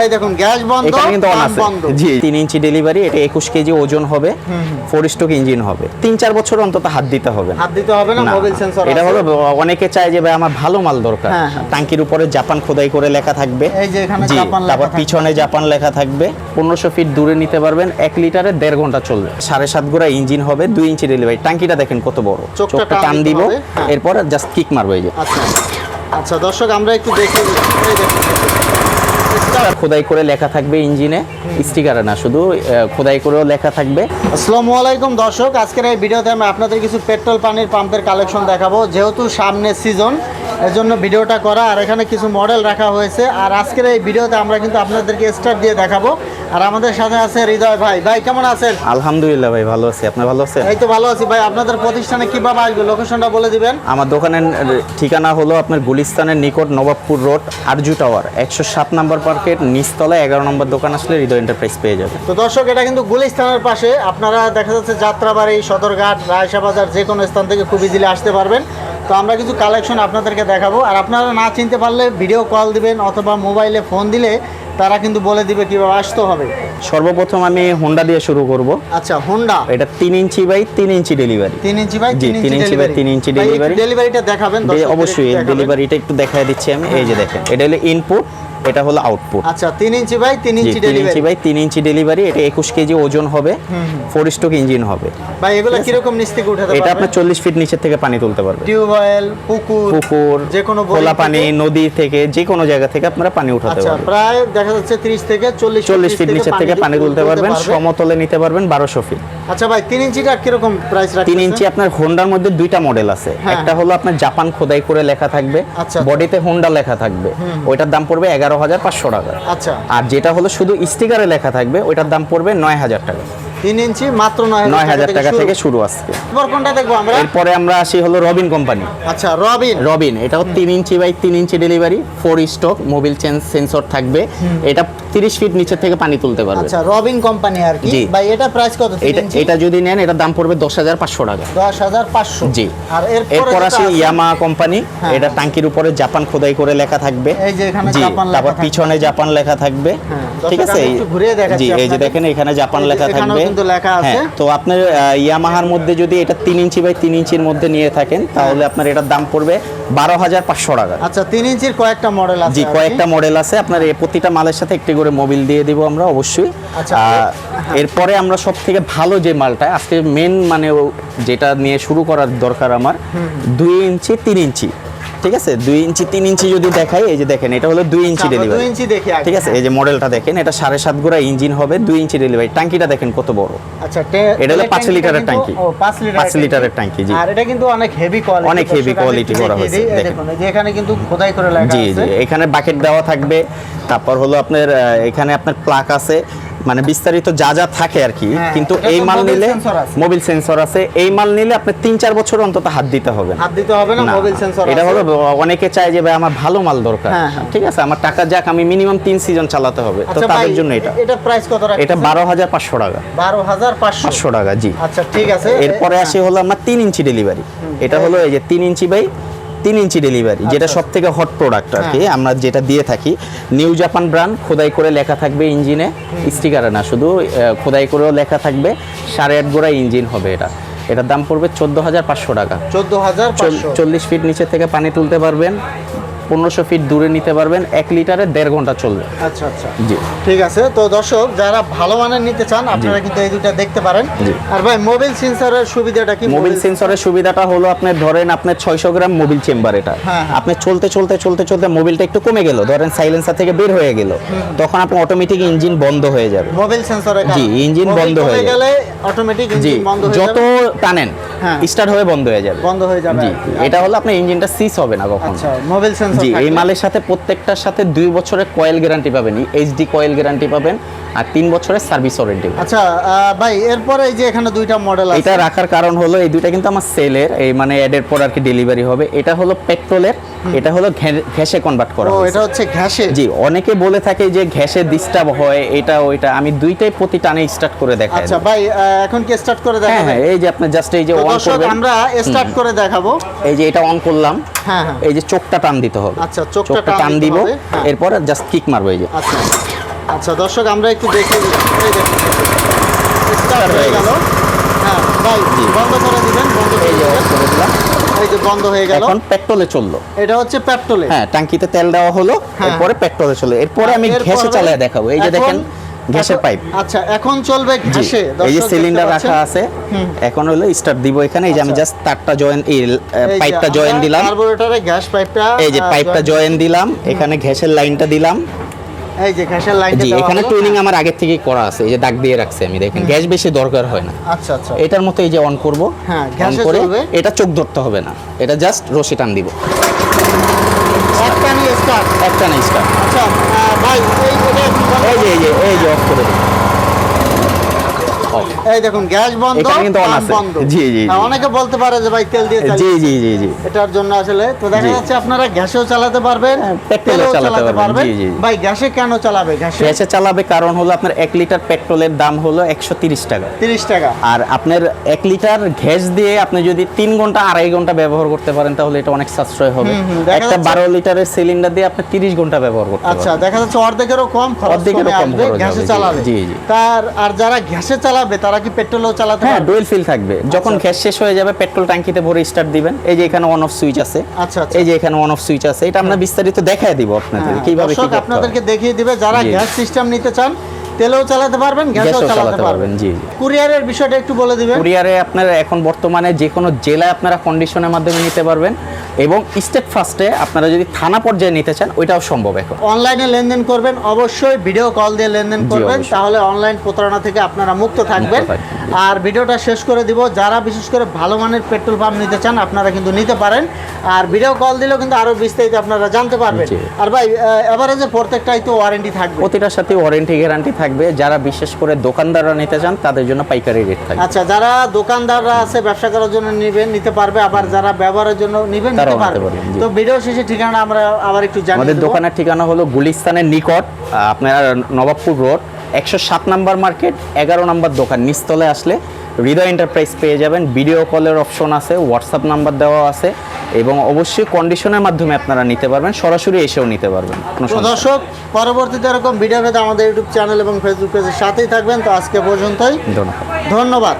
এই দেখুন গ্যাস বন্ধ এখানে কিন্তু অন আছে। জি তিন ইঞ্চি ডেলিভারি এটা একুশ কেজি ওজন হবে। ফোর স্ট্রোক ইঞ্জিন হবে। তিন চার বছর অন্তত হাত দিতে হবে হাত দিতে হবে না মোবাইল সেন্সর এটা হলো অনেকে চায় যে ভাই আমার ভালো মাল দরকার। হ্যাঁ, হ্যাঁ। টাঙ্কির উপরে জাপান খোদাই করে লেখা থাকবে। এই যে এখানে জাপান লেখা তারপর পিছনে জাপান লেখা থাকবে। পনেরোশো ফিট দূরে নিতে পারবেন এক লিটারে দেড় ঘণ্টা চলবে। সাড়ে সাত গোড়া ইঞ্জিন হবে দুই ইঞ্চি ডেলিভারি টাঙ্কিটা দেখেন কত বড়। চোখটা টান দিব। হ্যাঁ। এরপর জাস্ট কিক মারবো এই যে। আচ্ছা আচ্ছা দর্শক আমরা একটু দেখে খোদাই করে লেখা থাকবে ইঞ্জিনে। স্টিকারে না, শুধু খোদাই করেও লেখা থাকবে। আসসালামু আলাইকুম দর্শক, আজকের এই ভিডিওতে আমি আপনাদের কিছু পেট্রোল পানির পাম্পের কালেকশন দেখাবো, যেহেতু সামনে সিজন এর জন্য ভিডিওটা করা, আর এখানে কিছু মডেল রাখা হয়েছে। আর আজকের এই ভিডিওতে আমরা কিন্তু আপনাদেরকে স্টার্ট দিয়ে দেখাবো। আর আমাদের সাথে আছে হৃদয় ভাই। ভাই কেমন আছেন? আলহামদুলিল্লাহ ভাই ভালো আছি। আপনার ভালো আছেন? এই তো ভালো আছি ভাই। আপনাদের প্রতিষ্ঠানে কীভাবে আসবে? লোকেশনটা বলে দিবেন। আমার দোকানের ঠিকানা হলো আপনার গুলিস্তানের নিকট নবাবপুর রোড আরজু টাওয়ার। একশো সাত নম্বর পার্কের নিচতলায় এগারো নম্বর দোকান আসলে হৃদয় এন্টারপ্রাইজ পেয়ে যাবে। তো দর্শক এটা কিন্তু গুলিস্তানের পাশে। আপনারা দেখা যাচ্ছে যাত্রাবাড়ি সদরঘাট রায়সা বাজার যে কোনো স্থান থেকে খুব ইজিলি আসতে পারবেন। তো আমরা কিছু কালেকশন আপনাদেরকে দেখাবো। আর আপনারা না চিনতে পারলে ভিডিও কল দিবেন অথবা মোবাইলে ফোন দিলে তারা কিন্তু বলে দিবে কীভাবে আসতে হবে। সর্বপ্রথম আমি হোন্ডা দিয়ে শুরু করব। আচ্ছা হোন্ডা এটা তিন ইঞ্চি বাই তিন ইঞ্চি ডেলিভারি তিন ইঞ্চি বাই জি, তিন ইঞ্চি বাই তিন ইঞ্চি ডেলিভারি ডেলিভারিটা দেখাবেন অবশ্যই ডেলিভারিটা একটু দেখাই দিচ্ছি আমি। এই যে দেখেন এটা হলো ইনপুট এটা হলো আউটপুট আচ্ছা তিন ইঞ্চি বাই তিন জি ইঞ্চি তিন ইঞ্চি বাই তিন ইঞ্চি ডেলিভারি এটা একুশ কেজি ওজন হবে। ফোর স্ট্রোক ইঞ্জিন হবে। ভাই এগুলো কীরকম নিচ থেকে উঠাতে এটা পারবেন আপনার চল্লিশ ফিট নিচের থেকে পানি তুলতে পারবে। টিউবওয়েল পুকুর পুকুর যে কোনো খোলা পানি নদী থেকে যে কোনো জায়গা থেকে আপনারা পানি উঠাতে আচ্ছা পারবেন। প্রায় দেখা যাচ্ছে 30 থেকে 40 চল্লিশ ফিট নিচের থেকে পানি তুলতে পারবেন সমতলে নিতে পারবেন বারোশো ফিট আচ্ছা ভাই 3 ইঞ্চিটা কীরকম প্রাইস রাখছেন তিন ইঞ্চি আপনার হোন্ডার মধ্যে দুইটা মডেল আছে। হ্যাঁ। একটা হলো আপনার জাপান খোদাই করে লেখা থাকবে। আচ্ছা। বডিতে হোন্ডা লেখা থাকবে। ওইটার দাম পড়বে এগারো হাজার পাঁচশো টাকা। আচ্ছা। আর যেটা হলো শুধু স্টিকারে লেখা থাকবে ওইটার দাম পড়বে নয় হাজার টাকা। তিন ইঞ্চি মাত্র 9000 নয় হাজার টাকা থেকে শুরু আজকে। কোনটা দেখব আমরা? এরপরে আমরা আসি হলো রবিন কোম্পানি আচ্ছা রবিন রবিন এটাও তিন ইঞ্চি বাই তিন inch delivery four stock Mobil change sensor থাকবে। এটা তিরিশ ফিট নিচে থেকে পানি তুলতে পারবে। আচ্ছা রবিন কোম্পানি আর কি। ভাই এটা প্রাইস কত? এটা এটা যদি নেন এটার দাম পড়বে দশ হাজার পাঁচশো টাকা। 10500 জি। আর এরপর আসি ইয়ামা কোম্পানি। হ্যাঁ। এটা টাঙ্কির উপরে জাপান খোদাই করে লেখা থাকবে। এই যে এখানে জাপান লেখা তারপর। পিছনে জাপান লেখা থাকবে। হ্যাঁ, ঠিক আছে? আমি একটু ঘুরিয়ে দেখাচ্ছি জি এই যে দেখেন এখানে জাপান লেখা থাকবে। কিন্তু লেখা আছে। হ্যাঁ তো আপনার ইয়ামাহার মধ্যে যদি এটা তিন ইঞ্চি বাই তিন ইঞ্চির মধ্যে নিয়ে থাকেন তাহলে আপনার এটার দাম পড়বে বারো হাজার পাঁচশো টাকা। আচ্ছা 3 ইঞ্চির কয়েকটা মডেল আছে জি কয়েকটা মডেল আছে। আপনার প্রতিটা মালের সাথে একটি করে মোবিল দিয়ে দিব আমরা অবশ্যই। আচ্ছা, আহ, এরপরে আমরা সব থেকে ভালো যে মালটা আজকে মেন মানে যেটা নিয়ে শুরু করার দরকার আমার দুই ইঞ্চি তিন ইঞ্চি। ঠিক আছে? দুই ইঞ্চি তিন ইঞ্চি যদি দেখাই এই যে দেখেন এটা হলো দুই ইঞ্চি ডেলিভারি 2 ইঞ্চি দেখি ঠিক আছে? এই যে মডেলটা দেখেন এটা সাড়ে সাত গোড়া ইঞ্জিন হবে দুই ইঞ্চি ডেলিভারি ট্যাঙ্কিটা দেখেন কত বড়। আচ্ছা এটা হলো পাঁচ লিটারের ট্যাঙ্কি। ও 5 লিটারের পাঁচ লিটারের ট্যাঙ্কি, জি। আর এটা কিন্তু অনেক হেভি কোয়ালিটি অনেক heavy quality করা হয়েছে, দেখুন। এখানে কিন্তু খোদাই করে লেখা আছে জি জি এখানে বাকেট দেওয়া থাকবে তারপর হলো আপনার এখানে আপনার প্লাক আছে। মানে বিস্তারিত যা যা থাকে আর কি হ্যাঁ, কিন্তু এই মাল নিলে। মোবিল সেন্সর আছে। এই মাল নিলে আপনি তিন চার বছর অন্তত হাত দিতে হবে। হাত দিতে হবে না মোবাইল সেন্সর এটা হলো অনেকে চায় যে ভাই আমার ভালো মাল দরকার। হ্যাঁ, হ্যাঁ। ঠিক আছে আমার টাকা যাক আমি মিনিমাম তিন সিজন চালাতে হবে। তো আচ্ছা তাদের জন্য এটা। এটা প্রাইস কত রাখছেন এটা বারো হাজার পাঁচশো টাকা। বারো 12500 পাঁচশো। টাকা জি। আচ্ছা ঠিক আছে। এরপরে আসি হলো আমার তিন ইঞ্চি ডেলিভারি এটা হলো এই যে তিন ইঞ্চি বাই তিন ইঞ্চি ডেলিভারি যেটা আচ্ছা। সব থেকে হট প্রোডাক্ট আর কি। আমরা যেটা দিয়ে থাকি নিউ জাপান ব্র্যান্ড খোদাই করে লেখা থাকবে ইঞ্জিনে স্টিকারে না শুধু খোদাই করেও লেখা থাকবে সাড়ে আট গোড়া ইঞ্জিন হবে এটা। এটার দাম পড়বে চোদ্দ হাজার পাঁচশো টাকা। 14500 চল্লিশ ফিট নিচে থেকে পানি তুলতে পারবেন। পনেরোশো ফিট দূরে নিতে পারবেন এক লিটারে দেড় ঘণ্টা চলবে। আচ্ছা আচ্ছা। জি। ঠিক আছে তো দর্শক যারা ভালো মানের নিতে চান আপনারা কিন্তু এই দুটো দেখতে পারেন। আর ভাই মোবাইল সেন্সরের সুবিধাটা কি? মোবিল সেন্সরের সুবিধাটা হলো আপনি ধরেন আপনার ছয়শো গ্রাম মোবিল চেম্বার এটা। হ্যাঁ, হ্যাঁ। আপনি চলতে চলতে চলতে চলতে মোবিলটা একটু কমে গেল। ধরেন সাইলেন্সার থেকে বের হয়ে গেল। তখন আপনার অটোমেটিক ইঞ্জিন বন্ধ হয়ে যাবে। মোবাইল সেন্সরে জি, ইঞ্জিন বন্ধ হয়ে গেলে অটোমেটিক ইঞ্জিন বন্ধ হয়ে যত টানেন হ্যাঁ। স্টার্ট হয়ে বন্ধ হয়ে যাবে। বন্ধ হয়ে যাবে। এটা হলো আপনার ইঞ্জিনটা সিস হবে না কখন। আচ্ছা মোবাইল সেন্সর জি এই মালের সাথে প্রত্যেকটার সাথে দুই বছরের কয়েল গ্যারান্টি পাবেন এইচডি কয়েল গ্যারান্টি পাবেন আর তিন বছরের সার্ভিস ওয়ারেন্টি আচ্ছা ভাই এরপরে এই যে এখানে দুইটা মডেল আছে। এটা রাখার কারণ হলো এই দুইটা কিন্তু আমার সেলের এই মানে অ্যাডের পর আর কি ডেলিভারি হবে। এটা হলো পেট্রোলের এটা হলো ঘ্যা- ঘ্যাসে কনভার্ট করা ও এটা হচ্ছে ঘ্যাসে জি অনেকে বলে থাকে যে ঘ্যাসে ডিস্টার্ব হয় এটা ওইটা। আমি দুইটাই প্রতি টানে স্টার্ট করে দেখাই। আচ্ছা ভাই এখন কি স্টার্ট করে হ্যাঁ দেখাবেন? হ্যাঁ এই যে আপনি জাস্ট এই যে অন করবেন। আমরা স্টার্ট করে দেখাবো। এই যে এটা অন করলাম। হ্যাঁ, হ্যাঁ। এই যে চোখটা টান দিতে হবে আচ্ছা, চোখটা টান দিব হ্যাঁ। এরপর জাস্ট কিক মারবো এই যে। আচ্ছা আচ্ছা দর্শক আমরা একটু দেখে। স্টার্ট হয়ে গেল। হ্যাঁ ভাই বন্ধ করে দিবেন বন্ধ করে দিলাম। এই যে হয়ে গেল। এখন পেট্রোলে চলল। এটা হচ্ছে পেট্রোলে। হ্যাঁ টাঙ্কিতে তেল দেওয়া হলো হ্যাঁ। এরপরে পেট্রোলে চলে এরপরে আমি এরপরে ঘেসে চালিয়ে দেখাবো। এই যে দেখেন এখন- পাইপ। আচ্ছা এখন চলবে জি ঘ্যাসে এই যে সিলিন্ডার রাখা আছে। এখন হলো স্টার্ট দিব এখানে এই যে আমি আচ্ছা। জাস্ট তারটা জয়েন এই পাইপটা জয়েন দিলাম। কার্বোরেটরে গ্যাস পাইপটা এই যে পাইপটা জয়েন দিলাম এখানে ঘ্যাসের লাইনটা দিলাম। এই যে গ্যাসের লাইনটা জি এখানে। টুইনিং আমার আগের থেকেই করা আছে এই যে দাগ দিয়ে রাখছি আমি দেখেন। গ্যাস বেশি দরকার হয় না। আচ্ছা আচ্ছা। এটার মতো এই যে অন করব হ্যাঁ, গ্যাসে করে চলবে। এটা চোখ ধরতে হবে না এটা জাস্ট রশি টান দিব। একটা নিয়ে স্টার্ট একটা না স্টার্ট আচ্ছা ভাই এই যে এই যে এই যে অফ করে Off। এই দেখুন গ্যাস বন্ধ কিন্তু পাম্প আছে। জি, জি। হ্যাঁ, অনেকে বলতে পারে যে ভাই তেল দিয়ে জি জি জি জি। এটার জন্য আসলে তো দেখা যাচ্ছে আপনারা গ্যাসেও চালাতে পারবেন হ্যাঁ, পেট্রোলেও চালাতে পারবেন। জি, জি, জি। ভাই গ্যাসে কেন চালাবে? গ্যাসে গ্যাসে চালাবে কারণ হলো আপনার এক লিটার পেট্রোলের দাম হলো একশো তিরিশ টাকা। তিরিশ টাকা। আর আপনার এক লিটার গ্যাস দিয়ে আপনি যদি তিন ঘণ্টা আড়াই ঘণ্টা ব্যবহার করতে পারেন তাহলে এটা অনেক সাশ্রয় হবে। একটা যাচ্ছে- বারো লিটারের সিলিন্ডার দিয়ে আপনি তিরিশ ঘণ্টা ব্যবহার করতে আচ্ছা দেখা যাচ্ছে অর্ধেকেরও কম খরচ অর্ধেকেরও কম খরচ গ্যাসে চালাবে। জি, জি। তার আর যারা গ্যাসে চালাবে তারা কি পেট্রোলও চালাতে হ্যাঁ ডুয়েল ফিল থাকবে। যখন গ্যাস শেষ হয়ে যাবে পেট্রোল ট্যাঙ্কিতে ভরে স্টার্ট দিবেন। এই যে এখানে অন অফ সুইচ আছে। আচ্ছা আচ্ছা। এই যে এখানে অন অফ সুইচ আছে। এটা আমরা বিস্তারিত দেখায় দিব আপনাদের হ্যাঁ, কীভাবে কি। আপনাদেরকে দেখিয়ে দিবে যারা গ্যাস সিস্টেম নিতে চান তেলেও চালাতে পারবেন গ্যাসেও চালাতে পারবেন জি কুরিয়ারের বিষয়টা একটু বলে দিবেন। কুরিয়ারে আপনারা এখন বর্তমানে যে কোনো জেলায় আপনারা কন্ডিশনের মাধ্যমে নিতে পারবেন এবং স্টেট ফার্স্টে আপনারা যদি থানা পর্যায়ে নিতে চান ওইটাও সম্ভব এখন। অনলাইনে লেনদেন করবেন অবশ্যই ভিডিও কল দিয়ে লেনদেন করবেন তাহলে অনলাইন প্রতারণা থেকে আপনারা মুক্ত থাকবেন। আর ভিডিওটা শেষ করে দিব যারা বিশেষ করে ভালো মানের পেট্রোল পাম্প নিতে চান আপনারা কিন্তু নিতে পারেন। আর ভিডিও কল দিলেও কিন্তু আরও বিস্তারিত আপনারা জানতে পারবেন। আর ভাই এভারেজে প্রত্যেকটাই তো ওয়ারেন্টি থাকবে। প্রতিটার সাথে ওয়ারেন্টি গ্যারান্টি থাকবে যারা বিশেষ করে দোকানদাররা নিতে চান তাদের জন্য পাইকারি রেট থাকবে। আচ্ছা যারা দোকানদাররা আছে ব্যবসা করার জন্য নিবেন নিতে পারবে আবার যারা ব্যবহারের জন্য নিবেন নিতে পারবে। তো ভিডিও শেষে ঠিকানা আমরা আবার একটু জানিয়ে আমাদের দোকানের ঠিকানা হলো গুলিস্তানের নিকট আপনার নবাবপুর রোড একশো সাত নাম্বার মার্কেট এগারো নাম্বার দোকান নিচতলে আসলে হৃদয় এন্টারপ্রাইজ পেয়ে যাবেন। ভিডিও কলের অপশন আছে হোয়াটসঅ্যাপ নাম্বার দেওয়া আছে। এবং অবশ্যই কন্ডিশনের মাধ্যমে আপনারা নিতে পারবেন সরাসরি এসেও নিতে পারবেন। দর্শক পরবর্তীতে এরকম ভিডিও পেতে আমাদের ইউটিউব চ্যানেল এবং ফেসবুক পেজের সাথেই থাকবেন। তো আজকে পর্যন্তই। ধন্যবাদ। ধন্যবাদ।